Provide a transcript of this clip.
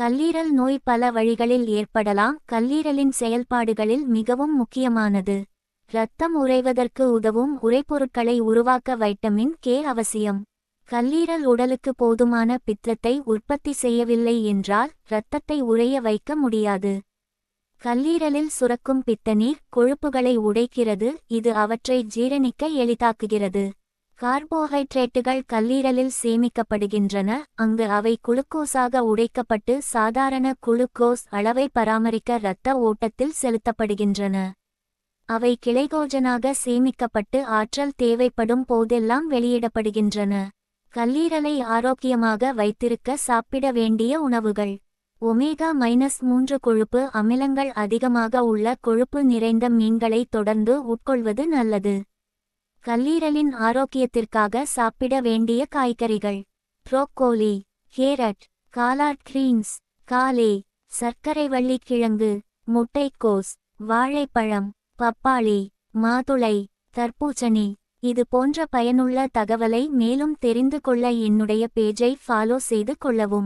கல்லீரல் நோய் பல வழிகளில் ஏற்படலாம். கல்லீரலின் செயல்பாடுகளில் மிகவும் முக்கியமானது. இரத்தம் உறைவதற்கு உதவும் உறைபொருட்களை உருவாக்க வைட்டமின் கே அவசியம். கல்லீரல் உடலுக்கு போதுமான பித்தத்தை உற்பத்தி செய்யவில்லை என்றால் இரத்தத்தை உறைய வைக்க முடியாது. கல்லீரலில் சுரக்கும் பித்தநீர் கொழுப்புகளை உடைக்கிறது. இது அவற்றை ஜீரணிக்க எளிதாக்குகிறது. கார்போஹைட்ரேட்டுகள் கல்லீரலில் சேமிக்கப்படுகின்றன அங்கு அவை குளுக்கோஸாக உடைக்கப்பட்டு சாதாரண குளுக்கோஸ் அளவை பராமரிக்க இரத்த ஓட்டத்தில் செலுத்தப்படுகின்றன. அவை கிளைகோஜனாக சேமிக்கப்பட்டு ஆற்றல் தேவைப்படும் போதெல்லாம் வெளியிடப்படுகின்றன. கல்லீரலை ஆரோக்கியமாக வைத்திருக்க சாப்பிட வேண்டிய உணவுகள். ஒமேகா மைனஸ் மூன்று கொழுப்பு அமிலங்கள் அதிகமாக உள்ள கொழுப்பு நிறைந்த மீன்களை தொடர்ந்து உட்கொள்வது நல்லது. கல்லீரலின் ஆரோக்கியத்திற்காக சாப்பிட வேண்டிய காய்கறிகள். புரோக்கோலி கேரட் காலாட் கிரீன்ஸ் காலே சர்க்கரை வள்ளிக்கிழங்கு முட்டைக்கோஸ் வாழைப்பழம் பப்பாளி மாதுளை தர்பூசணி. இது போன்ற பயனுள்ள தகவலை மேலும் தெரிந்து கொள்ள என்னுடைய பேஜை ஃபாலோ செய்து கொள்ளவும்.